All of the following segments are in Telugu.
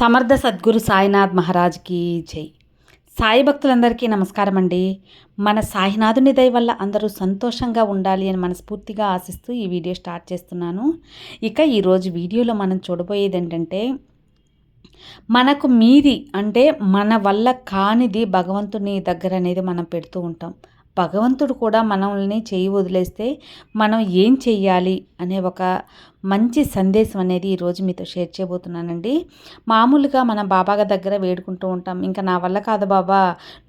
సమర్థ సద్గురు సాయినాథ్ మహారాజ్కి జై. సాయి భక్తులందరికీ నమస్కారం అండి. మన సాయినాథుని దయ వల్ల అందరూ సంతోషంగా ఉండాలి అని మనస్ఫూర్తిగా ఆశిస్తూ ఈ వీడియో స్టార్ట్ చేస్తున్నాను. ఇక ఈరోజు వీడియోలో మనం చూడబోయేది ఏంటంటే మనకు మీది అంటే మన వల్ల కానిది భగవంతుని దగ్గర అనేది మనం పెడుతూ ఉంటాం. భగవంతుడు కూడా మనల్ని చేయి వదిలేస్తే మనం ఏం చెయ్యాలి అనే ఒక మంచి సందేశం అనేది ఈరోజు మీతో షేర్ చేయబోతున్నానండి. మామూలుగా మన బాబాగా దగ్గర వేడుకుంటూ ఉంటాం. ఇంకా నా వల్ల కాదు బాబా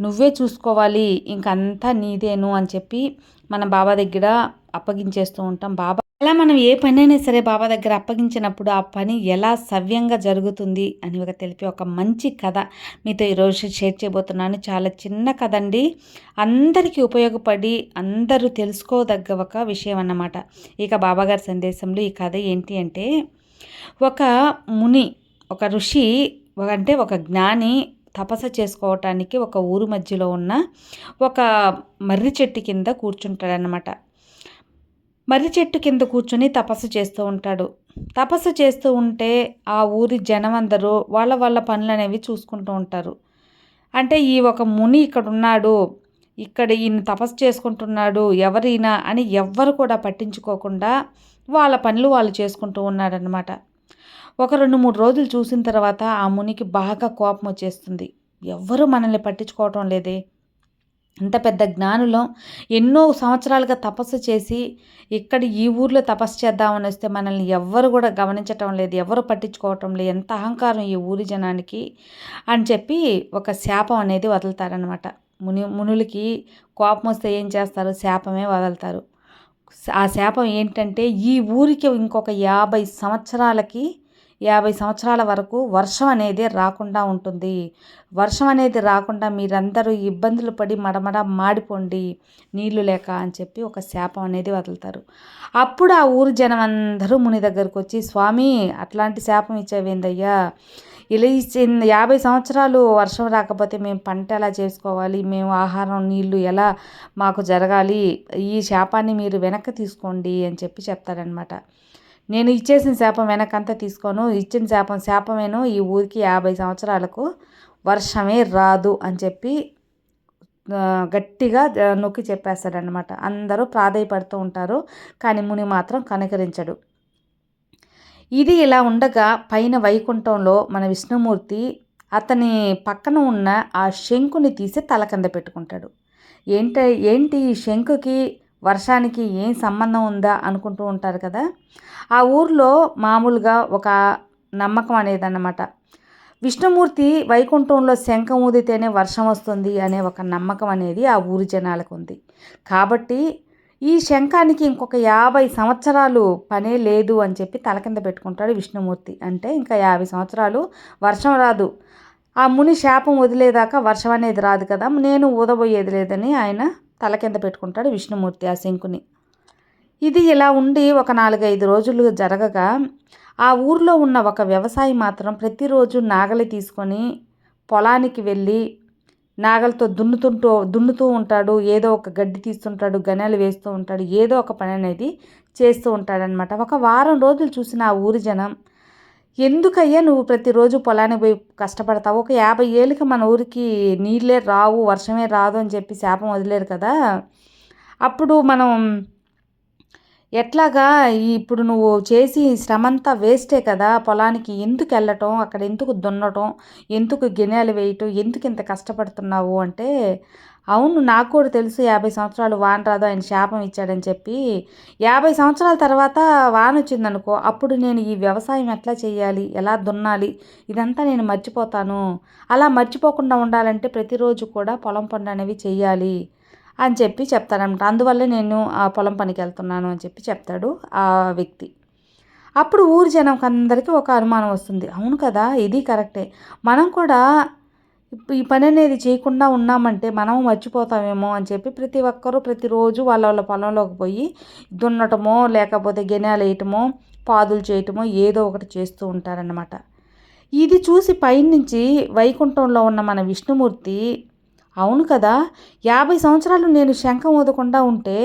నువ్వే చూసుకోవాలి ఇంకంతా నీదేను అని చెప్పి మన బాబా దగ్గర అప్పగించేస్తూ ఉంటాం. బాబా అలా మనం ఏ పనైనా సరే బాబా దగ్గర అప్పగించినప్పుడు ఆ పని ఎలా సవ్యంగా జరుగుతుంది అని ఒక తెలిపి ఒక మంచి కథ మీతో ఈరోజు షేర్ చేయబోతున్నాను. చాలా చిన్న కథ అండి అందరికీ ఉపయోగపడి అందరూ తెలుసుకోదగ్గ ఒక విషయం అన్నమాట. ఇక బాబాగారి సందేశంలో ఈ కథ ఏంటి అంటే ఒక ముని ఒక ఋషి అంటే ఒక జ్ఞాని తపస్సు చేసుకోవటానికి ఒక ఊరు మధ్యలో ఉన్న ఒక మర్రి చెట్టు కింద కూర్చుంటాడనమాట మర్రి చెట్టు కింద కూర్చొని తపస్సు చేస్తూ ఉంటాడు. తపస్సు చేస్తూ ఉంటే ఆ ఊరి జనం అందరూ వాళ్ళ వాళ్ళ పనులు అనేవి చూసుకుంటూ ఉంటారు. అంటే ఈ ఒక ముని ఇక్కడ ఉన్నాడు ఇక్కడ ఈయన తపస్సు చేసుకుంటున్నాడు ఎవరైనా అని ఎవ్వరు కూడా పట్టించుకోకుండా వాళ్ళ పనులు వాళ్ళు చేసుకుంటూ ఉన్నాడనమాట ఒక రెండు మూడు రోజులు చూసిన తర్వాత ఆ మునికి బాగా కోపం వచ్చేస్తుంది. ఎవ్వరూ మనల్ని పట్టించుకోవటం లేదే. అంత పెద్ద జ్ఞానులం ఎన్నో సంవత్సరాలుగా తపస్సు చేసి ఇక్కడ ఈ ఊర్లో తపస్సు చేద్దామని వస్తే మనల్ని ఎవ్వరు కూడా గమనించటం లేదు ఎవరు పట్టించుకోవటం లేదు ఎంత అహంకారం ఈ ఊరి జనానికి అని చెప్పి ఒక శాపం అనేది వదులుతారనమాట ముని మునులకి కోపం వస్తే ఏం చేస్తారు? శాపమే వదులుతారు. ఆ శాపం ఏంటంటే ఈ ఊరికి ఇంకొక యాభై సంవత్సరాలకి యాభై సంవత్సరాల వరకు వర్షం అనేది రాకుండా ఉంటుంది. వర్షం అనేది రాకుండా మీరందరూ ఇబ్బందులు పడి మడమడ మాడిపోండి నీళ్ళు లేక అని చెప్పి ఒక శాపం అనేది వదులుతారు. అప్పుడు ఆ ఊరు జనం అందరూ ముని దగ్గరకు వచ్చి స్వామి అట్లాంటి శాపం ఇచ్చేవేందయ్యా? ఇలా యాభై సంవత్సరాలు వర్షం రాకపోతే మేము పంట ఎలా చేసుకోవాలి? మేము ఆహారం నీళ్ళు ఎలా మాకు జరగాలి? ఈ శాపాన్ని మీరు వెనక్కి తీసుకోండి అని చెప్పి చెప్తారనమాట నేను ఇచ్చేసిన శాపం వెనకంతా తీసుకోను. ఇచ్చిన శాపం శాపమేను ఈ ఊరికి యాభై సంవత్సరాలకు వర్షమే రాదు అని చెప్పి గట్టిగా నొక్కి చెప్పేస్తాడనమాట అందరూ ప్రాధాయపడుతూ ఉంటారు కానీ ముని మాత్రం కనికరించడు. ఇది ఇలా ఉండగా పైన వైకుంఠంలో మన విష్ణుమూర్తి అతని పక్కన ఉన్న ఆ శంకుని తీసి తల కింద పెట్టుకుంటాడు. ఏంటి ఏంటి ఈ శంకుకి వర్షానికి ఏం సంబంధం ఉందా అనుకుంటూ ఉంటారు కదా? ఆ ఊర్లో మామూలుగా ఒక నమ్మకం అనేది అన్నమాట విష్ణుమూర్తి వైకుంఠంలో శంఖం ఊదితేనే వర్షం వస్తుంది అనే ఒక నమ్మకం అనేది ఆ ఊరి జనాలకు ఉంది. కాబట్టి ఈ శంఖానికి ఇంకొక యాభై సంవత్సరాలు పనే లేదు అని చెప్పి తల కింద పెట్టుకుంటాడు విష్ణుమూర్తి. అంటే ఇంకా యాభై సంవత్సరాలు వర్షం రాదు. ఆ ముని శాపం వదిలేదాకా వర్షం అనేది రాదు కదా? నేను ఊదబోయేది లేదని ఆయన తల కింద పెట్టుకుంటాడు విష్ణుమూర్తి ఆ శంకుని. ఇది ఇలా ఉండి ఒక నాలుగైదు రోజులు జరగగా ఆ ఊర్లో ఉన్న ఒక వ్యవసాయి మాత్రం ప్రతిరోజు నాగలి తీసుకొని పొలానికి వెళ్ళి నాగలతో దున్నుతుంటూ దున్నుతూ ఉంటాడు ఏదో ఒక గడ్డి తీస్తుంటాడు గనెలు వేస్తూ ఉంటాడు ఏదో ఒక పని అనేది చేస్తూ ఉంటాడనమాట ఒక వారం రోజులు చూసిన ఆ ఊరి జనం ఎందుకయ్యా నువ్వు ప్రతిరోజు పొలానికి పోయి కష్టపడతావు? ఒక యాభై ఏళ్ళకి మన ఊరికి నీళ్ళే రావు వర్షమే రాదు అని చెప్పి శాపం వదిలేరు కదా. అప్పుడు మనం ఎట్లాగా ఇప్పుడు నువ్వు చేసి శ్రమంతా వేస్టే కదా. పొలానికి ఎందుకు వెళ్ళటం? అక్కడ ఎందుకు దున్నటం? ఎందుకు గిన్నెలు వేయటం? ఎందుకు ఇంత కష్టపడుతున్నావు? అంటే అవును నాకు కూడా తెలుసు యాభై సంవత్సరాలు వాన రాదు ఆయన శాపం ఇచ్చాడని చెప్పి. యాభై సంవత్సరాల తర్వాత వాన వచ్చిందనుకో అప్పుడు నేను ఈ వ్యవసాయం ఎట్లా చేయాలి ఎలా దున్నాలి ఇదంతా నేను మర్చిపోతాను. అలా మర్చిపోకుండా ఉండాలంటే ప్రతిరోజు కూడా పొలం పనులు అనేవి చేయాలి అని చెప్పి చెప్తాడనమాట అందువల్లే నేను ఆ పొలం పనికి వెళ్తున్నాను అని చెప్పి చెప్తాడు ఆ వ్యక్తి. అప్పుడు ఊరు జనం అందరికీ ఒక అనుమానం వస్తుంది. అవును కదా ఇది కరెక్టే. మనం కూడా ఈ పని అనేది చేయకుండా ఉన్నామంటే మనం మర్చిపోతామేమో అని చెప్పి ప్రతి ఒక్కరూ ప్రతిరోజు వాళ్ళ వాళ్ళ పొలంలోకి పోయి దున్నటమో లేకపోతే గెనాలు వేయటమో పాదులు చేయటమో ఏదో ఒకటి చేస్తూ ఉంటారనమాట ఇది చూసి పైనుంచి వైకుంఠంలో ఉన్న మన విష్ణుమూర్తి అవును కదా యాభై సంవత్సరాలు నేను శంఖం ఊదకుండా ఉంటే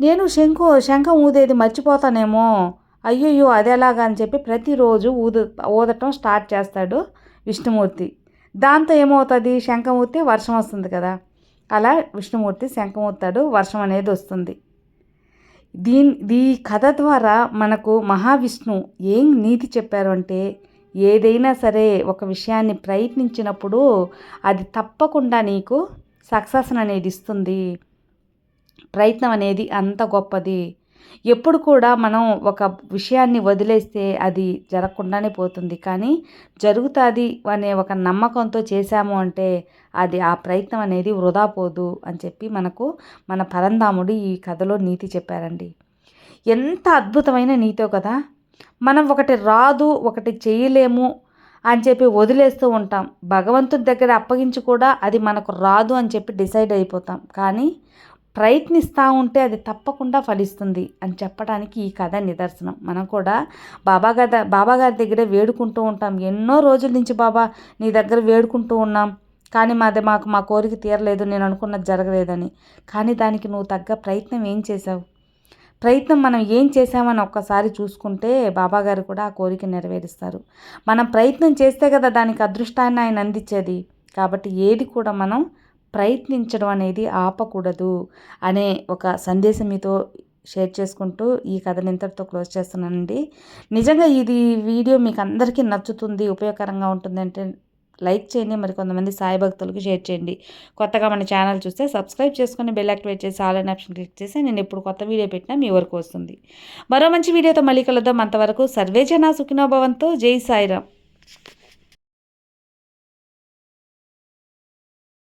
నేను శంఖ శంఖం ఊదేది మర్చిపోతానేమో. అయ్యయ్యో అది ఎలాగా? అని చెప్పి ప్రతిరోజు ఊదు ఊదటం స్టార్ట్ చేస్తాడు విష్ణుమూర్తి. దాంతో ఏమవుతుంది? శంఖమూర్తి వర్షం వస్తుంది కదా. అలా విష్ణుమూర్తి శంఖమూర్తాడు వర్షం అనేది వస్తుంది. దీని ఈ కథ ద్వారా మనకు మహావిష్ణు ఏం నీతి చెప్పారు అంటే ఏదైనా సరే ఒక విషయాన్ని ప్రయత్నించినప్పుడు అది తప్పకుండా నీకు సక్సెస్ అనేది ఇస్తుంది. ప్రయత్నం అనేది అంత గొప్పది. ఎప్పుడు కూడా మనం ఒక విషయాన్ని వదిలేస్తే అది జరగకుండానే పోతుంది. కానీ జరుగుతుంది అనే ఒక నమ్మకంతో చేశాము అంటే అది ఆ ప్రయత్నం అనేది వృధా పోదు అని చెప్పి మనకు మన పరంధాముడు ఈ కథలో నీతి చెప్పారండి. ఎంత అద్భుతమైన నీతో కదా! మనం ఒకటి రాదు ఒకటి చేయలేము అని చెప్పి వదిలేస్తూ ఉంటాం. భగవంతుడి దగ్గర అప్పగించి కూడా అది మనకు రాదు అని చెప్పి డిసైడ్ అయిపోతాం. కానీ ప్రయత్నిస్తూ ఉంటే అది తప్పకుండా ఫలిస్తుంది అని చెప్పడానికి ఈ కథ నిదర్శనం. మనం కూడా బాబా గారి బాబా గారి దగ్గర వేడుకుంటూ ఉంటాం. ఎన్నో రోజుల నుంచి బాబా నీ దగ్గర వేడుకుంటూ ఉన్నాం. కానీ మాది మాకు మా కోరిక తీరలేదు నేను అనుకున్నది జరగలేదని. కానీ దానికి నువ్వు తగ్గ ప్రయత్నం ఏం చేసావు ప్రయత్నం మనం ఏం చేసామని ఒక్కసారి చూసుకుంటే బాబాగారు కూడా ఆ కోరిక నెరవేరుస్తారు. మనం ప్రయత్నం చేస్తే కదా దానికి అదృష్టాన్ని ఆయన అందించేది. కాబట్టి ఏది కూడా మనం ప్రయత్నించడం అనేది ఆపకూడదు అనే ఒక సందేశం మీతో షేర్ చేసుకుంటూ ఈ కథని ఇంతటితో క్లోజ్ చేస్తున్నానండి. నిజంగా ఇది వీడియో మీకు అందరికీ నచ్చుతుంది ఉపయోగకరంగా ఉంటుంది అంటే లైక్ చేయండి మరి కొంతమంది సాయి భక్తులకు షేర్ చేయండి. కొత్తగా మన ఛానల్ చూస్తే సబ్స్క్రైబ్ చేసుకొని బెల్ యాక్టివేట్ చేసి ఆల్ అండ్ ఆప్షన్ క్లిక్ చేసి నేను ఎప్పుడు కొత్త వీడియో పెట్టినా మీ వరకు వస్తుంది. మరో మంచి వీడియోతో మళ్ళీ కలుద్దాం. అంతవరకు సర్వే జన సుఖినోభవంతో జై సాయిరామ్.